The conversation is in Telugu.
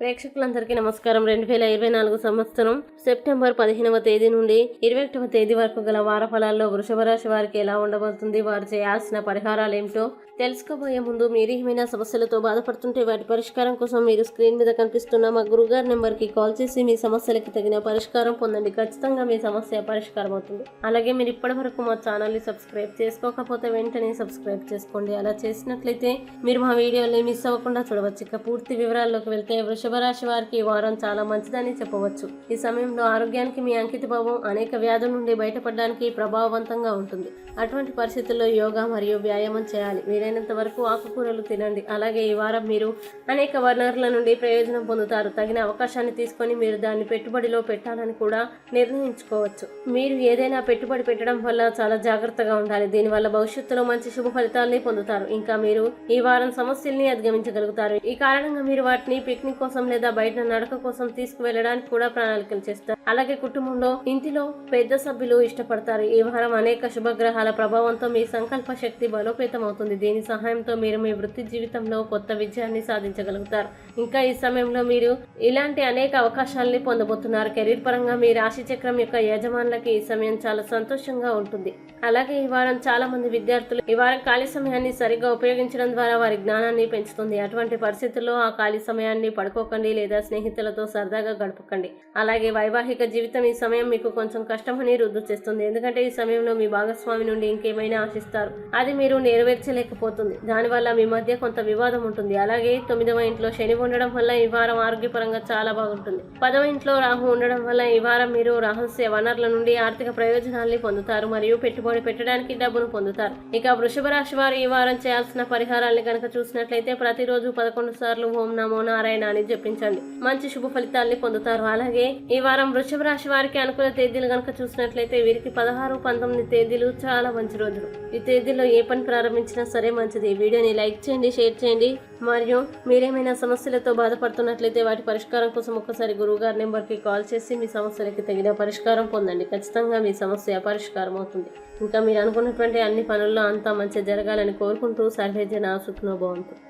ప్రేక్షకులందరికీ నమస్కారం. రెండు వేల ఇరవై నాలుగు సంవత్సరం సెప్టెంబర్ పదిహేనవ తేదీ నుండి ఇరవై ఒకటవ తేదీ వరకు గల వార ఫలాల్లో వృషభ రాశి వారికి ఎలా ఉండబోతుంది? వారు చేయాల్సిన పరిహారాలు ఏమిటో తెలుసుకోబోయే ముందు మీరు ఏమైనా సమస్యలతో బాధపడుతుంటే వాటి పరిష్కారం కోసం మీరు స్క్రీన్ మీద కనిపిస్తున్న మా గురుగారి నెంబర్కి కాల్ చేసి మీ సమస్యలకి తగిన పరిష్కారం పొందండి. ఖచ్చితంగా మీ సమస్య పరిష్కారం అవుతుంది. అలాగే మీరు ఇప్పటి వరకు మా ఛానల్ని సబ్స్క్రైబ్ చేసుకోకపోతే వెంటనే సబ్స్క్రైబ్ చేసుకోండి. అలా చేసినట్లయితే మీరు మా వీడియోని మిస్ అవ్వకుండా చూడవచ్చు. ఇక పూర్తి వివరాల్లోకి వెళ్తే వృషభ వృషభరాశి వారికి ఈ వారం చాలా మంచిదని చెప్పవచ్చు. ఈ సమయంలో ఆరోగ్యానికి మీ అంకిత భావం అనేక వ్యాధుల నుండి బయటపడడానికి ప్రభావవంతంగా ఉంటుంది. అటువంటి పరిస్థితుల్లో యోగా మరియు వ్యాయామం చేయాలి. వీలైనంత వరకు ఆకుకూరలు తినండి. అలాగే ఈ వారం మీరు అనేక వనరుల నుండి ప్రయోజనం పొందుతారు. తగిన అవకాశాన్ని తీసుకొని మీరు దాన్ని పెట్టుబడిలో పెట్టాలని కూడా నిర్ణయించుకోవచ్చు. మీరు ఏదైనా పెట్టుబడి పెట్టడం వల్ల చాలా జాగ్రత్తగా ఉండాలి. దీనివల్ల భవిష్యత్తులో మంచి శుభ ఫలితాలని పొందుతారు. ఇంకా మీరు ఈ వారం సమస్యల్ని అధిగమించగలుగుతారు. ఈ కారణంగా మీరు వాటిని పిక్నిక్ కోసం లేదా బయట నడక కోసం తీసుకువెళ్ళడానికి కూడా ప్రణాళికలు చేస్తారు అలాగే కుటుంబంలో ఇంటిలో పెద్ద సభ్యులు ఇష్టపడతారు. ఈ వారం అనేక శుభగ్రహాల ప్రభావంతో మీ సంకల్ప శక్తి బలోపేతం అవుతుంది దీని సహాయంతో మీరు మీ వృత్తి జీవితంలో కొత్త విజయాన్ని సాధించగలుగుతారు. ఇంకా ఈ సమయంలో మీరు ఇలాంటి అనేక అవకాశాలని పొందబోతున్నారు. కెరీర్ పరంగా మీ రాశి చక్రం యొక్క యజమానులకి ఈ సమయం చాలా సంతోషంగా ఉంటుంది. అలాగే ఈ వారం చాలా మంది విద్యార్థులు ఈ వారం ఖాళీ సమయాన్ని సరిగ్గా ఉపయోగించడం ద్వారా వారి జ్ఞానాన్ని పెంచుతుంది. అటువంటి పరిస్థితుల్లో ఆ ఖాళీ సమయాన్ని పడుకోకండి లేదా స్నేహితులతో సరదాగా గడపకండి అలాగే వైవాహిక జీవితం ఈ సమయం మీకు కొంచెం కష్టమని రుద్దు చేస్తుంది. ఎందుకంటే ఈ సమయంలో మీ భాగస్వామి నుండి ఇంకేమైనా ఆశిస్తారు. అది మీరు నెరవేర్చలేకపోతుంది. దానివల్ల మీ మధ్య కొంత వివాదం ఉంటుంది. అలాగే తొమ్మిదవ ఇంట్లో శని ఉండడం వల్ల ఈ వారం ఆరోగ్యపరంగా చాలా బాగుంటుంది. పదవ ఇంట్లో రాహు ఉండడం వల్ల ఈ వారం మీరు రహస్య వనరుల నుండి ఆర్థిక ప్రయోజనాల్ని పొందుతారు మరియు పెట్టుబడి పెట్టడానికి డబ్బును పొందుతారు. ఇక వృషభ రాశి వారు ఈ వారం చేయాల్సిన పరిహారాల్ని కనుక చూసినట్లయితే ప్రతిరోజు పదకొండు సార్లు ఓం నమో నారాయణ అని జపించండి. మంచి శుభ ఫలితాల్ని పొందుతారు. అలాగే ఈ వారం వృషభ రాశి వారికి అనుకూల తేదీలు కనుక చూసినట్లయితే వీరికి పదహారు పంతొమ్మిది తేదీలు చాలా మంచి రోజులు. ఈ తేదీలో ఏ పని ప్రారంభించినా సరే మంచిది. వీడియోని లైక్ చేయండి షేర్ చేయండి. మరియు మీరేమైనా సమస్యలతో బాధపడుతున్నట్లయితే వాటి పరిష్కారం కోసం ఒక్కసారి గురువుగారి నెంబర్కి కాల్ చేసి మీ సమస్యలకి తగిన పరిష్కారం పొందండి. ఖచ్చితంగా మీ సమస్య పరిష్కారం అవుతుంది. ఇంకా మీరు అనుకున్నటువంటి అన్ని పనుల్లో అంతా మంచి జరగాలని కోరుకుంటూ సర్వేజన జన